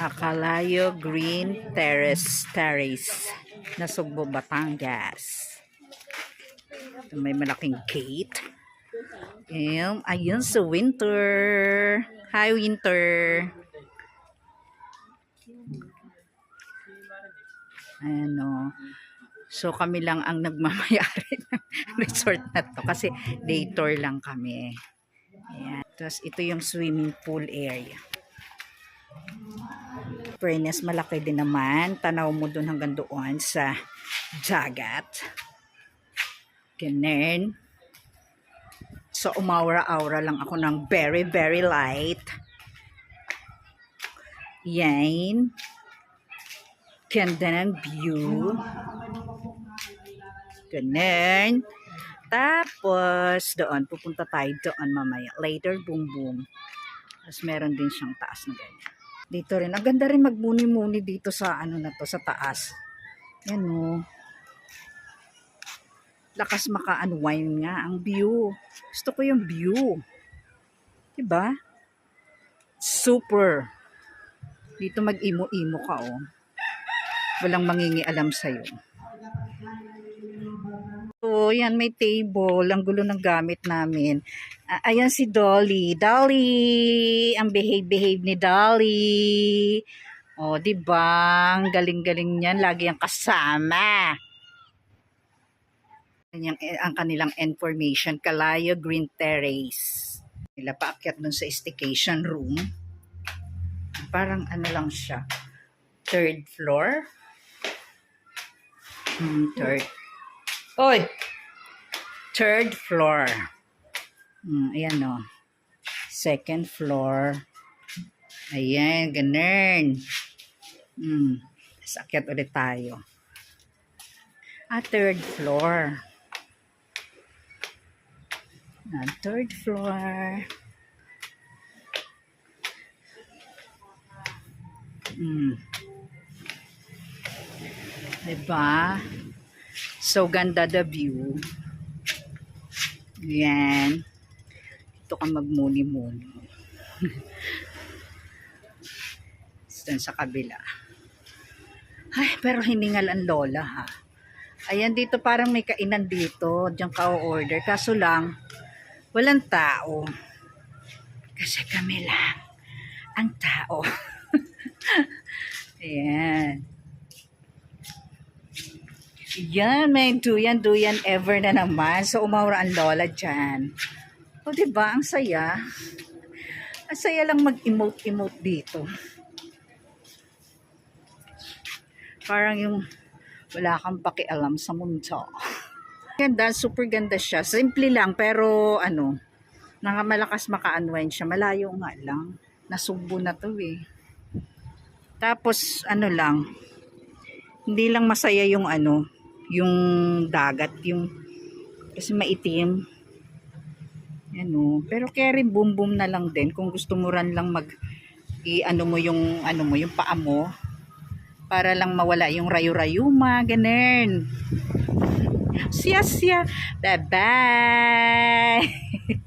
Akalayo Green Terrace Terrace Nasugbo, Batangas. Ito may malaking gate. Ayun, ayun sa winter. Hi, winter. Ayan o. So kami lang ang nagmamayari ng resort na to kasi day tour lang kami. Ayan. Tapos ito yung swimming pool area. Fairness, malaki din naman. Tanaw mo doon hanggang doon sa dagat. Ganun. So, umawra-aura lang ako ng very, very light. Yan. Ganda ng view. Ganun. Tapos, doon, pupunta tayo doon mamaya. Later, boom boom. Tapos, meron din siyang taas na ganyan. Dito rin. Ang ganda rin magmuni-muni dito sa ano na to, sa taas. Yan o. Lakas maka-unwind nga ang view. Gusto ko yung view. Diba? Super. Dito mag-imo-imo ka oh. Walang mangingialam sa'yo. So, yan may table. Ang gulo ng gamit namin. Ah, ayan si Dolly. Dolly! Ang behave-behave ni Dolly. O, di ba? Ang galing-galing niyan. Lagi ang kasama. Yan Yung, ang kanilang information. Kalayo Green Terrace. Nila paakyat dun sa staycation room. Parang ano lang siya. Third floor. Hmm, third. Oy! Third floor. Hmm, ayan o. Second floor. Ayan, ganun. Hmm. Akyat ulit tayo. Ah, third floor. Ah, third floor. Hmm. Diba? So, ganda the view. Yan. Ito ka magmuni-muni. Doon sa kabila. Ay, pero hiningal ang lola ha. Ayan dito parang may kainan dito. Diyan ka order Kaso lang, walang tao. Kasi kami lang ang tao. Ayan. Yan, may duyan-duyan ever na naman. So, umawra ang lola dyan. O, diba? Ang saya. Ang saya lang mag-emote-emote dito. Parang yung wala kang pakialam sa mundo. Ganda, super ganda siya. Simple lang, pero ano, nakamalakas maka-unwind siya. Malayo nga lang. Nasugbo na to eh. Tapos, ano lang, hindi lang masaya yung ano, yung dagat, yung, kasi maitim. Ano, pero carry boom boom na lang din kung gusto mo ran lang mag i ano mo yung ano mo yung paa mo para lang mawala yung rayo-rayuma, ganun. Siya siya. Bye-bye.